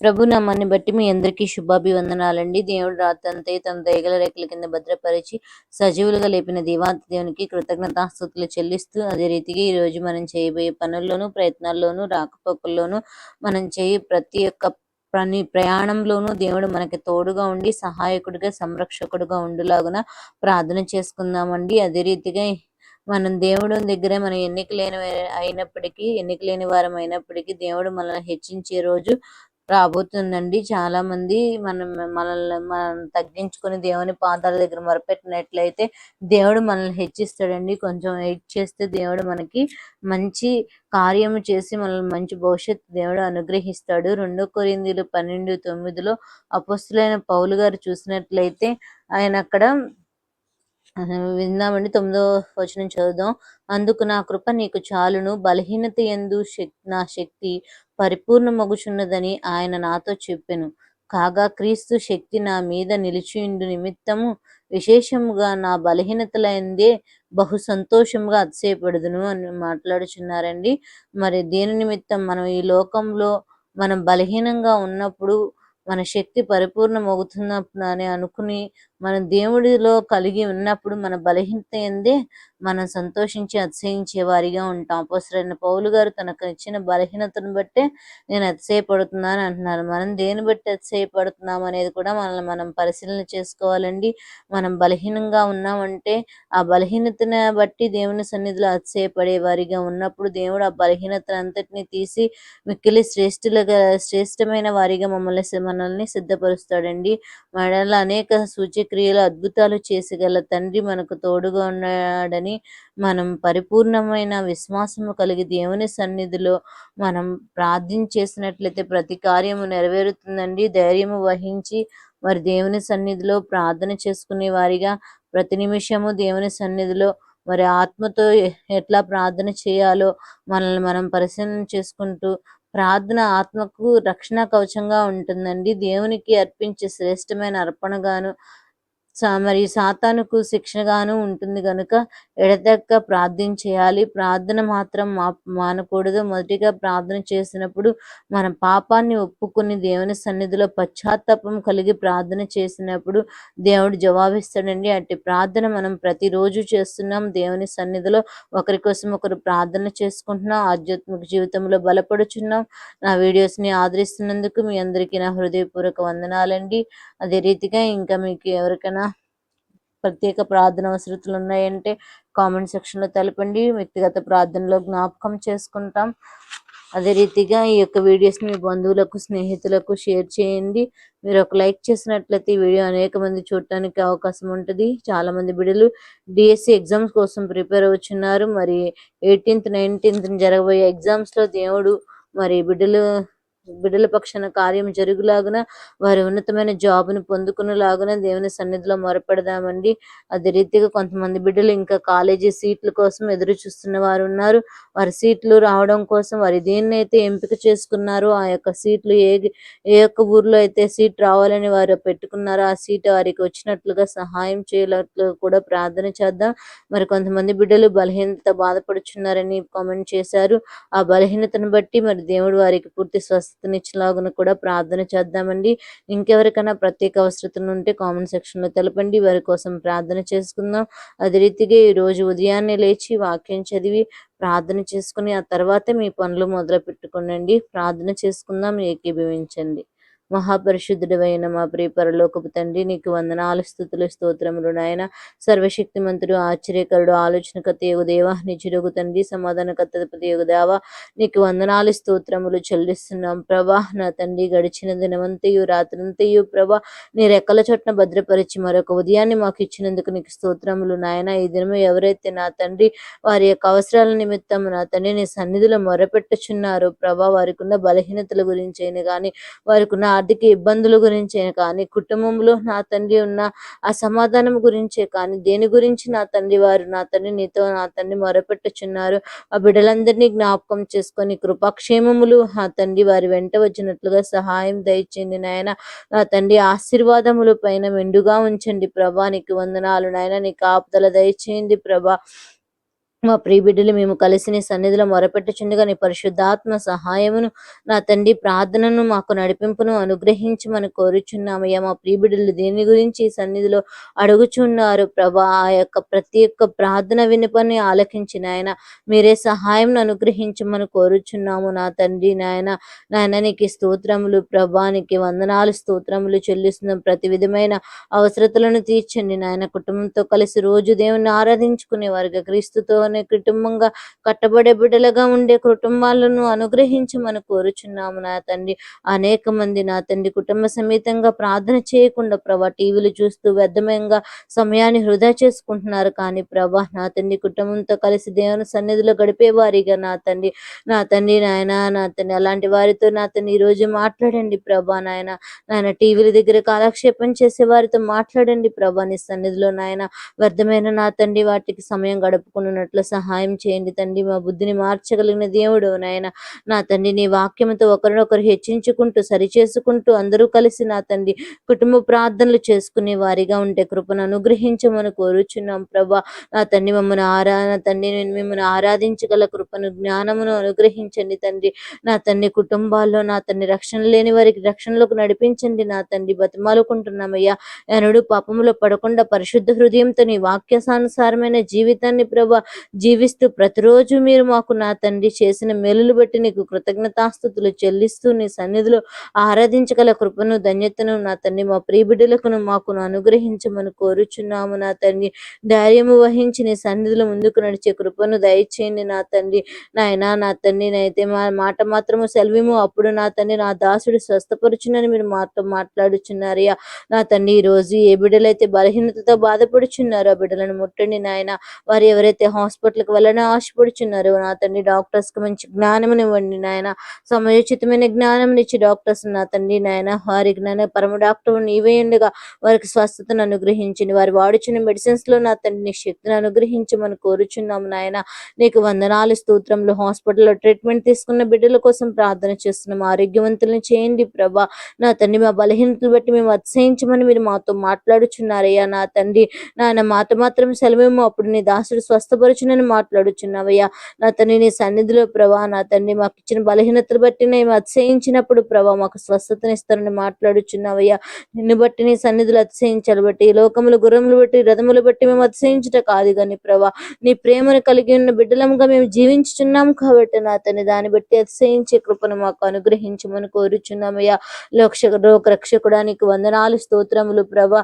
ప్రభు నామాన్ని బట్టి మీ అందరికీ శుభాభివందనాలండి. దేవుడు రాత్రంతే తన దయగల రేఖల కింద భద్రపరిచి సజీవులుగా లేపిన దేవాంత దేవునికి కృతజ్ఞతాస్తుతులు చెల్లిస్తూ అదే రీతిగా ఈ రోజు మనం చేయబోయే పనుల్లోనూ ప్రయత్నాల్లోనూ రాకపోకల్లోనూ మనం చేయ ప్రతి ఒక్క పని ప్రయాణంలోనూ దేవుడు మనకి తోడుగా ఉండి సహాయకుడిగా సంరక్షకుడుగా ఉండులాగున ప్రార్థన చేసుకుందామండి. అదే రీతిగా మనం దేవుడు దగ్గర మనం ఎన్నిక లేని అయినప్పటికీ ఎన్నిక లేని వారం అయినప్పటికీ దేవుడు మనల్ని హెచ్చించే రోజు రాబోతుందండి. చాలా మంది మనం మనల్ని మనం తగ్గించుకొని దేవుని పాదాల దగ్గర మొరపెట్టినట్లయితే దేవుడు మనల్ని హెచ్చిస్తాడండి. కొంచెం వెయిట్ చేస్తే దేవుడు మనకి మంచి కార్యము చేసి మనల్ని మంచి భవిష్యత్తు దేవుడు అనుగ్రహిస్తాడు. రెండో కొరిందీలు పన్నెండు తొమ్మిదిలో అపస్తులైన పౌలు గారు చూసినట్లయితే ఆయన అక్కడ విందామండి. తొమ్మిదో వచనం చదువుదాం. అందుకు నా కృప నీకు చాలును. బలహీనత ఎందు నా శక్తి పరిపూర్ణమగుచున్నదని ఆయన నాతో చెప్పెను. కాగా క్రీస్తు శక్తి నా మీద నిలిచియుండు నిమిత్తము విశేషముగా నా బలహీనతలందే బహు సంతోషంగా అతిశయపడుదును అని మాట్లాడుచున్నారండి. మరి దేని నిమిత్తం మనం ఈ లోకంలో మనం బలహీనంగా ఉన్నప్పుడు మన శక్తి పరిపూర్ణమవుతున్నప్పుడు అని అనుకుని మన దేవుడిలో కలిగి ఉన్నప్పుడు మన బలహీనత ఎందే మనం సంతోషించి అతిశయించే వారిగా ఉంటాం. అపోసరైన పౌలు గారు తనకు ఇచ్చిన బలహీనతను బట్టే నేను అతిశయపడుతున్నాను అంటున్నారు. మనం దేని బట్టి అతిశయపడుతున్నాం అనేది కూడా మనల్ని మనం పరిశీలన చేసుకోవాలండి. మనం బలహీనంగా ఉన్నామంటే ఆ బలహీనతను బట్టి దేవుని సన్నిధిలో అతిశయపడే వారిగా ఉన్నప్పుడు దేవుడు ఆ బలహీనతను అంతటినీ తీసి మిక్కిలి శ్రేష్ఠులుగా శ్రేష్టమైన వారిగా మమ్మల్ని మనల్ని సిద్ధపరుస్తాడండి. మరలా అనేక సూచిక క్రియలు అద్భుతాలు చేసగల తండ్రి మనకు తోడుగా ఉన్నాడని మనం పరిపూర్ణమైన విశ్వాసము కలిగి దేవుని సన్నిధిలో మనం ప్రార్థించేసినట్లయితే ప్రతి కార్యము నెరవేరుతుందండి. ధైర్యము వహించి మరి దేవుని సన్నిధిలో ప్రార్థన చేసుకునే వారిగా ప్రతి నిమిషము దేవుని సన్నిధిలో మరి ఆత్మతో ఎట్లా ప్రార్థన చేయాలో మనల్ని మనం పరిశీలన చేసుకుంటూ ప్రార్థన ఆత్మకు రక్షణ కవచంగా ఉంటుందండి. దేవునికి అర్పించే శ్రేష్టమైన అర్పణగాను మరి సాతానుకు శిక్షగాను ఉంటుంది కనుక ఎడతెక్క ప్రార్థన చేయాలి. ప్రార్థన మాత్రం మా మానకూడదు. మొదటిగా ప్రార్థన చేసినప్పుడు మన పాపాన్ని ఒప్పుకుని దేవుని సన్నిధిలో పశ్చాత్తాపం కలిగి ప్రార్థన చేసినప్పుడు దేవుడు జవాబిస్తాడండి. అట్టి ప్రార్థన మనం ప్రతిరోజు చేస్తున్నాం. దేవుని సన్నిధిలో ఒకరి కోసం ఒకరు ప్రార్థన చేసుకుంటున్నాం. ఆధ్యాత్మిక జీవితంలో బలపడుచున్నాం. నా వీడియోస్ని ఆదరిస్తున్నందుకు మీ అందరికీ నా హృదయపూర్వక వందనాలండి. అదే రీతిగా ఇంకా మీకు ఎవరికైనా ప్రత్యేక ప్రార్థన అవసరతలు ఉన్నాయంటే కామెంట్ సెక్షన్లో తెలపండి. వ్యక్తిగత ప్రార్థనలో జ్ఞాపకం చేసుకుంటాం. అదే రీతిగా ఈ యొక్క వీడియోస్ని మీ బంధువులకు స్నేహితులకు షేర్ చేయండి. మీరు ఒక లైక్ చేసినట్లయితే ఈ వీడియో అనేక మంది చూడటానికి అవకాశం ఉంటుంది. చాలా మంది బిడ్డలు డిఎస్సి ఎగ్జామ్స్ కోసం ప్రిపేర్ అవుతున్నారు మరి ఎయిటీన్త్ నైన్టీన్త్ జరగబోయే ఎగ్జామ్స్లో దేవుడు మరి బిడ్డలు బిడ్డల పక్షాన కార్యం జరుగులాగున వారి ఉన్నతమైన జాబ్ను పొందుకునేలాగున దేవుని సన్నిధిలో మొరపెడదామండి. అదే రీతిగా కొంతమంది బిడ్డలు ఇంకా కాలేజీ సీట్ల కోసం ఎదురు చూస్తున్న వారు ఉన్నారు. వారి సీట్లు రావడం కోసం వారి దేన్నైతే అయితే ఎంపిక చేసుకున్నారో ఆ యొక్క సీట్లు ఏ ఏ యొక్క ఊర్లో అయితే సీట్ రావాలని వారు పెట్టుకున్నారో ఆ సీట్ వారికి వచ్చినట్లుగా సహాయం చేయనట్లు కూడా ప్రార్థన చేద్దాం. మరి కొంతమంది బిడ్డలు బలహీనత బాధపడుచున్నారని కామెంట్ చేశారు. ఆ బలహీనతను బట్టి మరి దేవుడు వారికి పూర్తి స్వస్థ స్వస్థనిచ్చేలాగున కూడా ప్రార్థన చేద్దామండి. ఇంకెవరికైనా ప్రత్యేక అవసరతలు ఉంటే కామెంట్ సెక్షన్లో తెలపండి. వారి కోసం ప్రార్థన చేసుకుందాం. అదే రీతిగా ఈరోజు ఉదయాన్నే లేచి వాక్యం చదివి ప్రార్థన చేసుకుని ఆ తర్వాత మీ పనులు మొదలు పెట్టుకునండి ప్రార్థన చేసుకుందాం. ఏకీభవించండి. మహాపరిశుద్ధుడమైన మా ప్రియ పరలోకపు తండ్రి నీకు వందనాలు స్థుతులు స్తోత్రములు నాయన. సర్వశక్తిమంతుడు ఆశ్చర్యకరుడు ఆలోచనకర్త దేవ నిజుడుగు తండ్రి సమాధానకర్త దేవ నీకు వందనాలు స్తోత్రములు చెల్లిస్తున్నాం ప్రభా. నా తండ్రి గడిచిన దినమంతయు రాత్రంతయు ప్రభా నీ రెక్కల చోట్న భద్రపరిచి మరొక ఉదయాన్ని మాకు ఇచ్చినందుకు నీకు స్తోత్రములు నాయన. ఈ దినము ఎవరైతే నా తండ్రి వారి యొక్క అవసరాల నిమిత్తం నా తండ్రి నీ సన్నిధిలో మొరపెట్టుచున్నారు ప్రభా వారికి ఉన్న బలహీనతల గురించి అయినా కానీ వారికి ఉన్న ఆర్థిక ఇబ్బందుల గురించే కానీ కుటుంబంలో నా తండ్రి ఉన్న ఆ సమాధానం గురించే కానీ దేని గురించి నా తండ్రి వారు నా తండ్రి నీతో నా తండ్రి మొరపెట్టుచున్నారు ఆ బిడ్డలందరినీ జ్ఞాపకం చేసుకొని కృపాక్షేమములు నా తండ్రి వారి వెంట వచ్చినట్లుగా సహాయం దయచేయండి నాయన. నా తండ్రి ఆశీర్వాదముల పైన మెండుగా ఉంచండి ప్రభా. నీకు వందనాలు నాయన. నీ కాపుదల దయచేయండి ప్రభా. మా ప్రియబిడ్డలు మేము కలిసి నీ సన్నిధిలో మొరపెట్టుచుండగా నీ పరిశుద్ధాత్మ సహాయమును నా తండ్రి ప్రార్థనను మాకు నడిపింపును అనుగ్రహించమని కోరుచున్నామయ్యా. మా ప్రియబిడ్డలు దేని గురించి సన్నిధిలో అడుగుచున్నారు. ప్రభా ఆ యొక్క ప్రతి ఒక్క ప్రార్థన వినుపని ఆలకించిన ఆయన మీరే సహాయం అనుగ్రహించమని కోరుచున్నాము నా తండ్రి నాయన. నాయన నీకు స్తోత్రములు ప్రభానికి వందనాలు స్తోత్రములు చెల్లిస్తున్నాం. ప్రతి విధమైన అవసరతలను తీర్చండి నాయన. కుటుంబంతో కలిసి రోజు దేవుని ఆరాధించుకునే వారిగా క్రీస్తుతో అనే కుటుంబంగా కట్టబడే బిడ్డలుగా ఉండే కుటుంబాలను అనుగ్రహించమని కోరుచున్నాము నా తండ్రి. అనేక మంది నా తండ్రి కుటుంబ సమేతంగా ప్రార్థన చేయకుండా ప్రభా టీవీలు చూస్తూ వ్యర్థమయంగా సమయాన్ని వృధా చేసుకుంటున్నారు. కానీ ప్రభా నా తండ్రి కుటుంబంతో కలిసి దేవుని సన్నిధిలో గడిపే వారిగా నా తండ్రి నా తండ్రి నాయన నా తండ్రి అలాంటి వారితో నా తండ్రి ఈ రోజు మాట్లాడండి ప్రభా నాయన. నాయన టీవీల దగ్గర కాలక్షేపం చేసే వారితో మాట్లాడండి ప్రభా నీ సన్నిధిలో నాయన. వ్యర్థమైన నా తండ్రి వాటికి సమయం గడుపుకున్నట్లు సహాయం చేయండి తండ్రి. మా బుద్ధిని మార్చగలిగిన దేవుడు నాయన. నా తండ్రి నీ వాక్యంతో ఒకరినొకరు హెచ్చించుకుంటూ సరిచేసుకుంటూ అందరూ కలిసి నా తండ్రి కుటుంబ ప్రార్థనలు చేసుకునే వారిగా ఉంటే కృపను అనుగ్రహించమని కోరుచున్నాం ప్రభా. నా తండ్రి మమ్మల్ని ఆరా తండ్రి నేను మిమ్మల్ని ఆరాధించగల కృపను జ్ఞానమును అనుగ్రహించండి తండ్రి. నా తండ్రి కుటుంబాల్లో నా తండ్రి రక్షణ లేని వారికి రక్షణలోకి నడిపించండి నా తండ్రి. బతిమాలుకుంటున్నామయ్యా. ఎనడు పాపములో పడకుండా పరిశుద్ధ హృదయంతో నీ వాక్యానుసారమైన జీవితాన్ని ప్రభా జీవిస్తూ ప్రతిరోజు మీరు మాకు నా తండ్రి చేసిన మేలులు బట్టి నీకు కృతజ్ఞతాస్థుతులు చెల్లిస్తూ నీ సన్నిధిలో ఆరాధించగల కృపను ధన్యతను నా తండ్రి మా ప్రియబిడ్డలకును మాకును అనుగ్రహించమని కోరుచున్నాము నా తండ్రి. ధైర్యము వహించి నీ సన్నిధిలో ముందుకు నడిచే కృపను దయచేయండి నా తండ్రి. నాయనా నా తండ్రి నైతే మా మాట మాత్రము సెల్విము. అప్పుడు నా తండ్రి నా దాసుడు స్వస్థపరుచునని మీరు మాతో మాట్లాడుచున్నారయ్యా. నా తండ్రి ఈ రోజు ఏ బిడ్డలైతే బలహీనతతో బాధపడుచున్నారో ఆ బిడ్డలను ముట్టండి నాయన. వారు ఎవరైతే హాస్పిటల్కి వెళ్ళని ఆశపడుచున్నారు. నా తండ్రి డాక్టర్స్కి మంచి జ్ఞానం ఇవ్వండి నాయన. సమయోచితమైన జ్ఞానం ఇచ్చి డాక్టర్స్ నా తండ్రి నాయన. వారి నాయన పరమ డాక్టర్ నీవే ఉండగా. వారికి స్వస్థతను అనుగ్రహించండి. వారు వాడుచున్న మెడిసిన్స్లో నా తండ్రి నీ శక్తిని అనుగ్రహించమని కోరుచున్నాము నాయన. నీకు వందనాలు స్తోత్రంలో హాస్పిటల్లో ట్రీట్మెంట్ తీసుకున్న బిడ్డల కోసం ప్రార్థన చేస్తున్నాం. ఆరోగ్యవంతులను చేయండి ప్రభా. నా తండ్రి మా బలహీనతలు బట్టి మేము అత్సహించమని మీరు మాతో మాట్లాడుచున్నారయ్యా నా తండ్రి. నాయన మాతో మాత్రం సెలవేమో. అప్పుడు నీ దాసుడు నేను మాట్లాడుచున్నావయ్యా. నా తండ్రి నీ సన్నిధిలో ప్రభా నా తండ్రి మాకు ఇచ్చిన బలహీనతలు బట్టి నేను అతిశయించినప్పుడు ప్రభా మాకు స్వస్థతనిస్తారని మాట్లాడుచున్నావయ్యా. నిన్ను బట్టి నీ సన్నిధులు అతిశయించాలి బట్టి ఈ లోకములు గుర్రములు బట్టి రథములు బట్టి మేము అతిశయించుట కాదు కానీ ప్రభా. నీ ప్రేమను కలిగి ఉన్న బిడ్డలముగా మేము జీవించుచున్నాం కాబట్టి నా తండ్రి దాన్ని బట్టి అతిశయించే కృపను మాకు అనుగ్రహించమని కోరుచున్నామయ్యా. లోక్ష లోక రక్షకుడానికి వందనాలు స్తోత్రములు ప్రభా.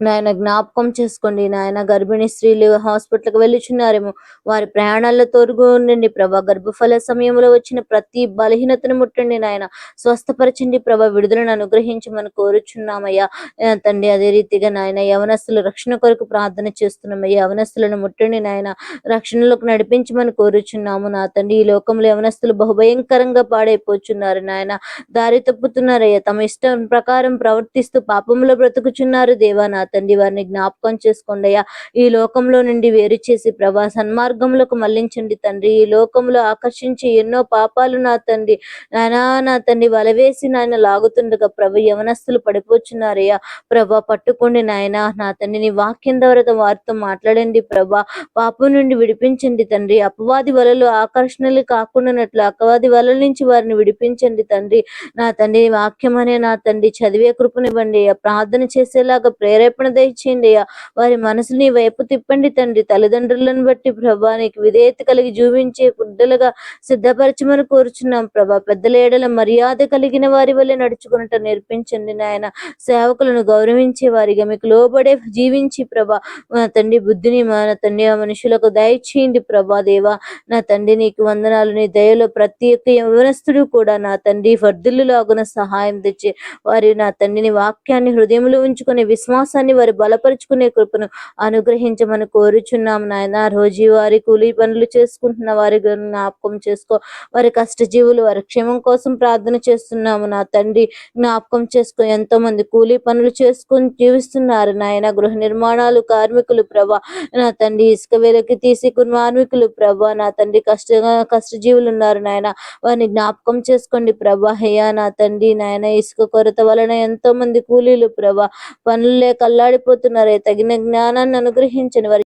నాయన జ్ఞాపకం చేసుకోండి. నాయన గర్భిణీ స్త్రీలు హాస్పిటల్కి వెళ్ళుచున్నారేమో. వారి ప్రయాణాల్లో తోడుగు ఉండండి ప్రభా. గర్భఫల సమయంలో వచ్చిన ప్రతి బలహీనతను ముట్టండి నాయన. స్వస్థపరచండి ప్రభా. విడుదలను అనుగ్రహించమని కోరుచున్నామయ్యా. తండ్రి అదే రీతిగా నాయన యవనస్తుల రక్షణ కొరకు ప్రార్థన చేస్తున్నామయ్యా. యవనస్తులను ముట్టండి నాయన. రక్షణలోకి నడిపించమని కోరుచున్నాము. నా తండ్రి ఈ లోకంలో యవనస్తులు బహుభయంకరంగా పాడైపోతున్నారు నాయన. దారి తప్పుతున్నారయ్యా. తమ ఇష్టం ప్రకారం ప్రవర్తిస్తూ పాపంలో బ్రతుకుచున్నారు దేవా నా తండ్రి వారిని జ్ఞాపకం చేసుకోండి అయ్యా. ఈ లోకంలో నుండి వేరు చేసి ప్రభా సన్మార్గంలోకి మళ్ళించండి తండ్రి. ఈ లోకంలో ఆకర్షించి ఎన్నో పాపాలు నా తండ్రి. నానా నా తండ్రి వలవేసి నాయన లాగుతుండగా ప్రభు యవనస్తులు పడిపోచున్నారయ్యా ప్రభా పట్టుకోండి నాయన. నా తండ్రి నీ వాక్యం ద్వారా వారితో మాట్లాడండి ప్రభా. పాపం నుండి విడిపించండి తండ్రి. అపవాది వలలు ఆకర్షణలు కాకుండానట్లు అపవాది వలల నుంచి వారిని విడిపించండి తండ్రి. నా తండ్రి వాక్యం అనే నా తండ్రి. చదివే కృపనివ్వండి ప్రార్థన చేసేలాగా ప్రేరేపణ దయచేయండి అయ్యా. వారి మనసుని వైపు తిప్పండి తండ్రి. తల్లిదండ్రులను బట్టి ప్రభా నీకు విధేయత కలిగి జీవించే గుడ్డలుగా సిద్ధపరచమని కోరుచున్నాం ప్రభా. పెద్దల ఏడల మర్యాద కలిగిన వారి వల్ల నడుచుకున్నట్టు నేర్పించండి నాయన. సేవకులను గౌరవించే వారిగా మీకు లోబడే జీవించి ప్రభా. నా తండ్రి బుద్ధిని మా తండ్రి ఆ మనుషులకు దయచేయండి ప్రభా దేవా. నా తండ్రి నీకు వందనాలు నీ దయలో ప్రతి ఒక్క యవనస్తుడు కూడా నా తండ్రి వర్ధిల్లులాగున సహాయం తెచ్చి వారి నా తండ్రిని వాక్యాన్ని హృదయంలో ఉంచుకునే విశ్వాసాన్ని వారు బలపరుచుకునే కృపను అనుగ్రహించమని కోరుచున్నాం నాయన. రోజువారి కూలీ పనులు చేసుకుంటున్న వారి జ్ఞాపకం చేసుకో. వారి కష్టజీవులు వారి క్షేమం కోసం ప్రార్థన చేస్తున్నాము నా తండ్రి. జ్ఞాపకం చేసుకో. ఎంతో మంది కూలీ పనులు చేసుకుని జీవిస్తున్నారు నాయన. గృహ నిర్మాణాలు కార్మికులు ప్రభా. నా తండ్రి ఇసుక వెలకి తీసి కార్మికులు ప్రభా. నా తండ్రి కష్ట కష్టజీవులు ఉన్నారు నాయన. వారిని జ్ఞాపకం చేసుకోండి ప్రభా. హయ్యా నా తండ్రి నాయన. ఇసుక కొరత వలన ఎంతో మంది కూలీలు ప్రభా. పనులు లేక అల్లాడిపోతున్నారు. తగిన జ్ఞానాన్ని అనుగ్రహించండి వారి